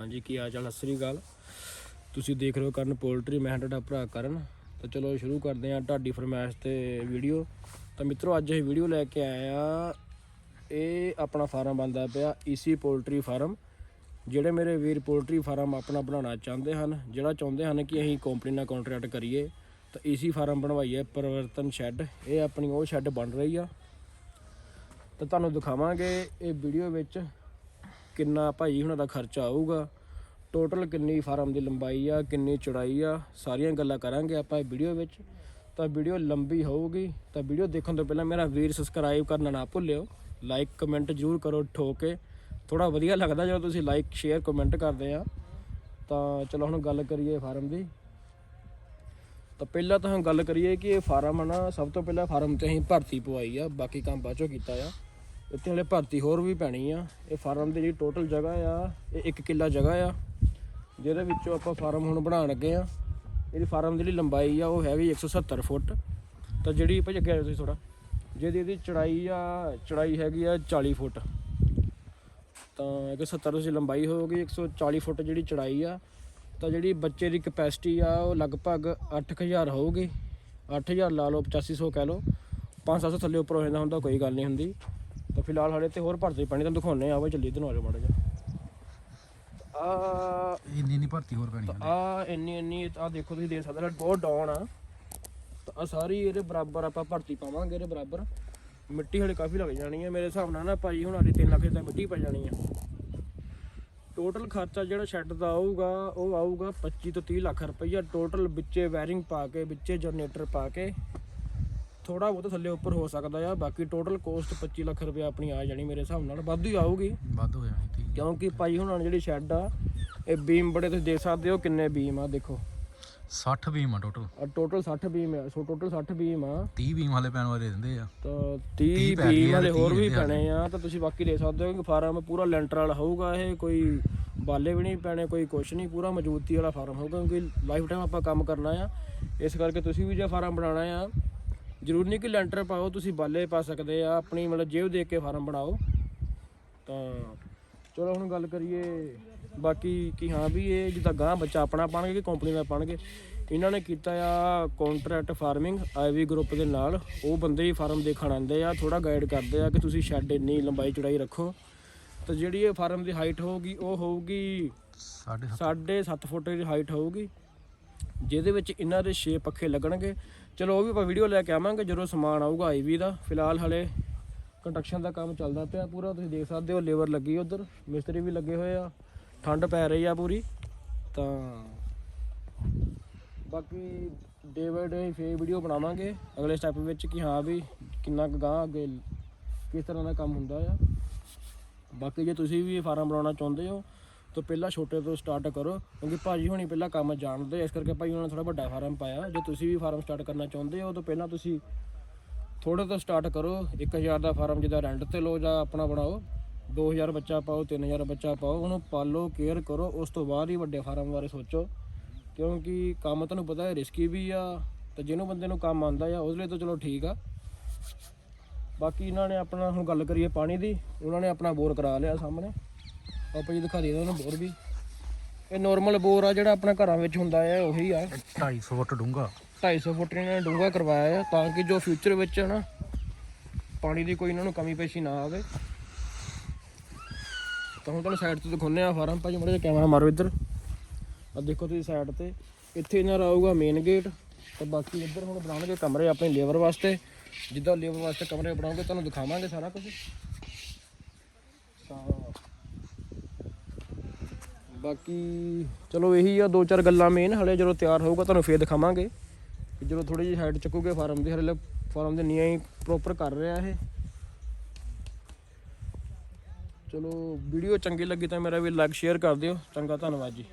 ਹਾਂਜੀ, ਕੀ ਹਾਲ ਚਾਲ? ਸਤਿ ਸ੍ਰੀ ਅਕਾਲ। ਤੁਸੀਂ ਦੇਖ ਰਹੇ ਹੋ ਕਰਨ ਪੋਲਟਰੀ, ਮੈਂ ਤੁਹਾਡਾ ਭਰਾ ਕਰਨ। ਤਾਂ ਚਲੋ ਸ਼ੁਰੂ ਕਰਦੇ ਹਾਂ ਢਾਡੀ ਫਰਮਾਇਸ਼ ਤੇ ਵੀਡੀਓ। ਤਾਂ ਮਿੱਤਰੋ, ਅੱਜ ਇਹ ਵੀਡੀਓ ਲੈ ਕੇ ਆਏ ਆ ਇਹ ਆਪਣਾ ਫਾਰਮ ਬੰਦਾ ਪਿਆ ਈਸੀ ਪੋਲਟਰੀ ਫਾਰਮ। ਜਿਹੜੇ ਮੇਰੇ ਵੀਰ ਪੋਲਟਰੀ ਫਾਰਮ ਆਪਣਾ ਬਣਾਉਣਾ ਚਾਹੁੰਦੇ ਹਨ, ਜਿਹੜਾ ਚਾਹੁੰਦੇ ਹਨ ਕਿ ਅਸੀਂ ਕੰਪਨੀ ਨਾਲ ਕੰਟਰੈਕਟ ਕਰੀਏ, ਤਾਂ ਈਸੀ ਫਾਰਮ ਬਣਵਾਈਏ, ਪਰਿਵਰਤਨ ਸ਼ੈੱਡ ਇਹ ਆਪਣੀ ਉਹ ਸ਼ੈੱਡ ਬਣ ਰਹੀ ਆ। ਤਾਂ ਤੁਹਾਨੂੰ ਦਿਖਾਵਾਂਗੇ ਇਹ ਵੀਡੀਓ ਵਿੱਚ ਕਿੰਨਾ ਭਾਈ ਹੁਣਾਂ ਦਾ ਖਰਚਾ ਆਊਗਾ ਟੋਟਲ ਕਿੰਨੀ ਫਾਰਮ ਦੀ ਲੰਬਾਈ ਆ, ਕਿੰਨੀ ਚੌੜਾਈ ਆ, ਸਾਰੀਆਂ ਗੱਲਾਂ ਕਰਾਂਗੇ ਆਪਾਂ ਇਹ ਵੀਡੀਓ ਵਿੱਚ। ਤਾਂ ਵੀਡੀਓ ਲੰਬੀ ਹੋਊਗੀ, ਤਾਂ ਵੀਡੀਓ ਦੇਖਣ ਤੋਂ ਪਹਿਲਾਂ ਮੇਰਾ ਵੀਰ ਸਬਸਕ੍ਰਾਈਬ ਕਰਨਾ ਨਾ ਭੁੱਲਿਓ। ਲਾਈਕ ਕਮੈਂਟ ਜ਼ਰੂਰ ਕਰੋ ਠੋਕ ਕੇ। ਥੋੜਾ ਵਧੀਆ ਲੱਗਦਾ ਜਦੋਂ ਤੁਸੀਂ ਲਾਈਕ ਸ਼ੇਅਰ ਕਮੈਂਟ ਕਰਦੇ ਆ। ਤਾਂ ਚਲੋ ਹੁਣ ਗੱਲ ਕਰੀਏ ਫਾਰਮ ਦੀ। ਤਾਂ ਪਹਿਲਾਂ ਤਾਂ ਹੁਣ ਗੱਲ ਕਰੀਏ ਕਿ ਇਹ ਫਾਰਮ ਆ ਨਾ ਸਭ ਤੋਂ ਪਹਿਲਾਂ ਫਾਰਮ ਤੇ ਅਸੀਂ ਭਰਤੀ ਪਵਾਈ ਆ, ਬਾਕੀ ਕੰਮ ਬਾਅਦ ਚੋਂ ਕੀਤਾ ਆ। ਇੱਥੇ ਹਲੇ ਭਰਤੀ ਹੋਰ ਵੀ ਪੈਣੀ ਆ। ਇਹ ਫਾਰਮ ਦੀ ਜਿਹੜੀ ਟੋਟਲ ਜਗ੍ਹਾ ਆ, ਇਹ 1 ਕਿੱਲਾ ਜਗ੍ਹਾ ਆ। ਜਿਹਦੇ ਵਿੱਚੋਂ ਆਪਾਂ ਫਾਰਮ ਹੁਣ ਬਣਾਉਣ ਲੱਗੇ ਆ। ਇਹਦੀ ਫਾਰਮ ਦੀ ਜਿਹੜੀ ਲੰਬਾਈ ਆ, ਉਹ ਹੈਗੀ 170 ਫੁੱਟ। ਤਾਂ ਜਿਹੜੀ ਭਾਈ ਅੱਗੇ ਆਇਓ ਤੁਸੀਂ ਥੋੜਾ ਜਿਹਦੀ ਇਹਦੀ ਚੜਾਈ ਆ, ਚੜਾਈ ਹੈਗੀ ਆ 40 ਫੁੱਟ। ਤਾਂ 170 ਤੁਸੀਂ ਲੰਬਾਈ ਹੋਊਗੀ 140 ਫੁੱਟ ਜਿਹੜੀ ਚੜਾਈ ਆ। ਤਾਂ ਜਿਹੜੀ ਬੱਚੇ ਦੀ ਕਪੈਸਿਟੀ ਆ, ਉਹ ਲਗਭਗ 8000 ਹੋਊਗੀ। 8000 ਲਾ ਲਓ 8500 ਕਹਿ ਲਓ। 5-700 ਥੱਲੇ ਉੱਪਰ ਹੋ ਜਾਂਦਾ ਹੁੰਦਾ ਕੋਈ ਗੱਲ ਨਹੀਂ ਹੁੰਦੀ। ਤਾਂ ਫਿਲਹਾਲ ਹਲੇ ਤੇ ਹੋਰ ਭਰਤੀ ਪਾਣੀ ਤੁਹਾਨੂੰ ਦਿਖਾਉਣੇ ਆ ਵਾ ਚੱਲੀ ਤੁਹਾਨੂੰ ਆਜੋ ਮਾੜਾ ਜਿਹਾ। ਆ ਇੰਨੀ ਨਹੀਂ ਭਰਤੀ ਹੋਰ ਪੈਣੀ ਹਾਲੇ। ਆ ਇੰਨੀ ਇੰਨੀ ਆ ਦੇਖੋ ਤੁਸੀਂ ਦੇਖ ਸਕਦੇ ਹੋ ਬਹੁਤ ਡਾਊਨ ਆ। ਤਾਂ ਆ ਸਾਰੀ ਇਹਦੇ ਬਰਾਬਰ ਆਪਾਂ ਭਰਤੀ ਪਾਵਾਂਗੇ ਇਹਦੇ ਬਰਾਬਰ। ਮਿੱਟੀ ਹਲੇ ਕਾਫੀ ਲੱਗ ਜਾਣੀ ਹੈ ਮੇਰੇ ਹਿਸਾਬ ਨਾਲ ਨਾ ਭਾਈ ਹੁਣ ਆਦੀ 3 ਲੱਖ ਦੀ ਮਿੱਟੀ ਪੈ ਜਾਣੀ ਆ। ਟੋਟਲ ਖਰਚਾ ਜਿਹੜਾ ਸ਼ੈੱਡ ਦਾ ਆਊਗਾ ਉਹ ਆਊਗਾ 25 ਤੋਂ 30 ਲੱਖ ਰੁਪਈਆ। ਟੋਟਲ ਵਿੱਚੇ ਵਾਇਰਿੰਗ ਪਾ ਕੇ ਵਿੱਚੇ ਜਨਰੇਟਰ ਪਾ ਕੇ। ਥੋੜਾ ਬਹੁਤ ਥੱਲੇ ਉੱਪਰ ਹੋ ਸਕਦਾ ਆ ਬਾਕੀ ਟੋਟਲ ਕੋਸਟ 25 ਲੱਖ ਰੁਪਏ ਆਪਣੀ ਆ ਜਾਣੀ ਮੇਰੇ ਹਿਸਾਬ ਨਾਲ ਵੱਧ ਹੀ ਆਊਗੀ। ਵੱਧ ਹੋ ਜਾਣੀ ਕਿਉਂਕਿ ਭਾਈ ਹੁਣਾਂ ਨੇ ਜਿਹੜੀ ਸ਼ੈੱਡ ਆ ਇਹ ਬੀਮ ਬੜੇ ਤੁਸੀਂ ਦੇਖ ਸਕਦੇ ਹੋ ਕਿੰਨੇ ਬੀਮ ਆ ਦੇਖੋ। 60 ਬੀਮ ਆ ਟੋਟਲ ਆ ਟੋਟਲ 60 ਬੀਮ ਆ ਸੋ ਟੋਟਲ 60 ਬੀਮ ਆ। 30 ਬੀਮ ਹਾਲੇ ਪੈਣ ਵਾਲੇ ਦਿੰਦੇ ਆ। ਤਾਂ 30 ਤੀਹ ਪੈ ਗਏ ਬੀਮ ਵਾਲੇ ਹੋਰ ਵੀ ਪੈਣੇ ਆ ਤਾਂ ਤੁਸੀਂ ਬਾਕੀ ਲੈ ਸਕਦੇ ਹੋ ਕਿ ਫਾਰਮ ਪੂਰਾ ਲੈਂਟਰ ਵਾਲਾ ਹੋਊਗਾ ਇਹ ਕੋਈ ਬਾਲੇ ਵੀ ਨਹੀਂ ਪੈਣੇ ਕੋਈ ਕੁਛ ਨਹੀਂ ਪੂਰਾ ਮਜ਼ਬੂਤੀ ਵਾਲਾ ਫਾਰਮ ਹੋਊਗਾ ਕਿਉਂਕਿ ਲਾਈਫ ਟਾਈਮ ਆਪਾਂ ਕੰਮ ਕਰਨਾ ਆ। ਇਸ ਕਰਕੇ ਤੁਸੀਂ ਵੀ ਜੇ ਫਾਰਮ ਬਣਾਉਣਾ ਆ ਜ਼ਰੂਰ ਨਹੀਂ ਕਿ ਲੈਂਟਰ ਪਾਓ ਤੁਸੀਂ ਬਾਲੇ ਪਾ ਸਕਦੇ ਆ ਆਪਣੀ ਮਤਲਬ ਜੇਬ ਦੇਖ ਕੇ ਫਾਰਮ ਬਣਾਓ। ਤਾਂ ਚਲੋ ਹੁਣ ਗੱਲ ਕਰੀਏ ਬਾਕੀ ਕਿ ਹਾਂ ਵੀ ਇਹ ਜਿੱਦਾਂ ਗਾਂ ਬੱਚਾ ਆਪਣਾ ਪਾਣਗੇ ਕਿ ਕੰਪਨੀ ਦਾ ਪਾਣਗੇ ਇਹਨਾਂ ਨੇ ਕੀਤਾ ਆ ਕੰਟਰੈਕਟ ਫਾਰਮਿੰਗ ਆਈਵੀ ਗਰੁੱਪ ਦੇ ਨਾਲ। ਉਹ ਬੰਦੇ ਹੀ ਫਾਰਮ ਦੇਖਣ ਆਉਂਦੇ ਆ ਥੋੜਾ ਗਾਈਡ ਕਰਦੇ ਆ ਕਿ ਤੁਸੀਂ ਸ਼ੈੱਡ ਇੰਨੀ ਲੰਬਾਈ ਚੌੜਾਈ ਰੱਖੋ। ਤਾਂ ਜਿਹੜੀ ਇਹ ਫਾਰਮ ਦੀ ਹਾਈਟ ਹੋਊਗੀ ਉਹ ਹੋਊਗੀ 7.5 7.5 ਫੁੱਟ ਦੀ ਹਾਈਟ ਹੋਊਗੀ। ਜਿਹਦੇ ਵਿੱਚ ਇਹਨਾਂ ਦੇ 6 ਪੱਖੇ ਲੱਗਣਗੇ। ਚਲੋ ਉਹ ਵੀ ਆਪਾਂ ਵੀਡੀਓ ਲੈ ਕੇ ਆਵਾਂਗੇ, ਜਦੋਂ ਸਮਾਨ ਆਊਗਾ ਆਈਵੀ ਦਾ। ਫਿਲਹਾਲ ਹਲੇ ਕੰਸਟਰਕਸ਼ਨ ਦਾ ਕੰਮ ਚੱਲਦਾ ਪਿਆ ਪੂਰਾ, ਤੁਸੀਂ ਦੇਖ ਸਕਦੇ ਹੋ ਲੇਬਰ ਲੱਗੀ ਉਧਰ। ਮਿਸਤਰੀ ਵੀ ਲੱਗੇ ਹੋਏ ਆ। ਠੰਡ ਪੈ ਰਹੀ ਆ ਪੂਰੀ। ਤਾਂ ਬਾਕੀ ਡੇ ਬਾਈ ਡੇ ਫੇਰ ਵੀਡੀਓ ਬਣਾਵਾਂਗੇ। ਅਗਲੇ ਸਟੈਪ ਵਿੱਚ ਕਿ ਹਾਂ ਵੀ ਕਿੰਨਾ ਕੁ ਗਾਂ ਅੱਗੇ ਕਿਸ ਤਰ੍ਹਾਂ ਦਾ ਕੰਮ ਹੁੰਦਾ ਆ। ਬਾਕੀ ਜੇ ਤੁਸੀਂ ਵੀ ਫਾਰਮ ਬਣਾਉਣਾ ਚਾਹੁੰਦੇ ਹੋ ਤੋਂ ਪਹਿਲਾਂ ਛੋਟੇ ਤੋਂ ਸਟਾਰਟ ਕਰੋ, ਕਿਉਂਕਿ ਭਾਜੀ ਹੁਣੀ ਪਹਿਲਾਂ ਕੰਮ ਜਾਣਦੇ ਇਸ ਕਰਕੇ ਭਾਈ ਉਹਨਾਂ ਨੇ ਥੋੜਾ ਵੱਡਾ ਫਾਰਮ ਪਾਇਆ। ਜੇ ਤੁਸੀਂ ਵੀ ਫਾਰਮ ਸਟਾਰਟ ਕਰਨਾ ਚਾਹੁੰਦੇ ਹੋ, ਤਾਂ ਪਹਿਲਾਂ ਤੁਸੀਂ ਥੋੜੇ ਤੋਂ ਸਟਾਰਟ ਕਰੋ। 1000 ਦਾ ਫਾਰਮ ਜਿਹਦਾ ਰੈਂਟ ਤੇ ਲਓ ਜਾਂ ਆਪਣਾ ਬਣਾਓ 2000 ਬੱਚਾ ਪਾਓ 3000 ਬੱਚਾ ਪਾਓ, ਉਹਨੂੰ ਪਾਲੋ ਕੇਅਰ ਕਰੋ, ਉਸ ਤੋਂ ਬਾਅਦ ਹੀ ਵੱਡੇ ਫਾਰਮ ਬਾਰੇ ਸੋਚੋ। ਕਿਉਂਕਿ ਕੰਮ ਤੁਹਾਨੂੰ ਪਤਾ ਹੈ ਰਿਸਕੀ ਵੀ ਆ, ਤੇ ਜਿਹਨੂੰ ਬੰਦੇ ਨੂੰ ਕੰਮ ਆਉਂਦਾ ਆ, ਉਹਦੇ ਲਈ ਤਾਂ ਚਲੋ ਠੀਕ ਆ। ਬਾਕੀ ਇਹਨਾਂ ਨੇ ਆਪਣਾ, ਹੁਣ ਗੱਲ ਕਰੀਏ ਪਾਣੀ ਦੀ, ਉਹਨਾਂ ਨੇ ਆਪਣਾ ਬੋਰ ਕਰਾ ਲਿਆ ਸਾਹਮਣੇ। ਆਪਾਂ ਜੀ ਦਿਖਾ ਦਈਏ ਨੂੰ ਬੋਰ ਵੀ। ਇਹ ਨਾਰਮਲ ਬੋਰ ਆ ਜਿਹੜਾ ਆਪਣਾ ਘਰਾਂ ਵਿੱਚ ਹੁੰਦਾ ਹੈ ਉਹੀ ਆ। 250 ਫੁੱਟ ਡੂੰਘਾ। 250 ਫੁੱਟ ਇਹਨਾਂ ਨੇ ਡੂੰਘਾ ਕਰਵਾਇਆ ਹੈ ਤਾਂ ਕਿ ਜੋ ਫਿਊਚਰ ਵਿੱਚ ਹੈ ਨਾ ਪਾਣੀ ਦੀ ਕੋਈ ਇਹਨਾਂ ਨੂੰ ਕਮੀ ਪੇਸ਼ੀ ਨਾ ਆਵੇ। ਤਾਂ ਹੁਣ ਤੁਹਾਨੂੰ ਸਾਈਡ ਤੋਂ ਦਿਖਾਉਂਦੇ ਆ ਫਾਰਮ ਭਾਜੀ ਮੜੇ ਕੈਮਰਾ ਮਾਰੋ ਇੱਧਰ। ਆ ਦੇਖੋ ਤੁਸੀਂ ਸਾਈਡ ਤੇ। ਇੱਥੇ ਇਹਨਾਂ ਆਊਗਾ ਮੇਨ ਗੇਟ ਤੇ ਬਾਕੀ ਇੱਧਰ ਹੁਣ ਬਣਾਉਣਗੇ ਕਮਰੇ ਆਪਣੇ ਲੇਬਰ ਵਾਸਤੇ। ਜਿੱਦਾਂ ਲੇਬਰ ਵਾਸਤੇ ਕਮਰੇ ਬਣਾਉਂਗੇ ਤੁਹਾਨੂੰ ਦਿਖਾਵਾਂਗੇ ਸਾਰਾ ਕੁਝ। ਤਾਂ ਬਾਕੀ ਚਲੋ ਇਹੀ ਆ, ਦੋ ਚਾਰ ਗੱਲਾਂ ਮੇਨ ਹਲੇ ਜਦੋਂ ਤਿਆਰ ਹੋਊਗਾ ਤੁਹਾਨੂੰ ਫੇਰ ਦਿਖਾਵਾਂਗੇ। ਕਿ ਜਦੋਂ ਥੋੜੀ ਜਿਹੀ ਹਾਈਟ ਚੱਕੂਗੇ ਫਾਰਮ ਦੀ, ਹਲੇ ਫਾਰਮ ਦੇ ਨੀਆਂ ਹੀ ਪ੍ਰੋਪਰ ਕਰ ਰਿਹਾ ਇਹ। ਚਲੋ ਵੀਡੀਓ ਚੰਗੀ ਲੱਗੀ ਤਾਂ ਮੇਰਾ ਵੀ ਲਾਈਕ ਸ਼ੇਅਰ ਕਰ ਦਿਓ। ਚੰਗਾ, ਧੰਨਵਾਦ ਜੀ।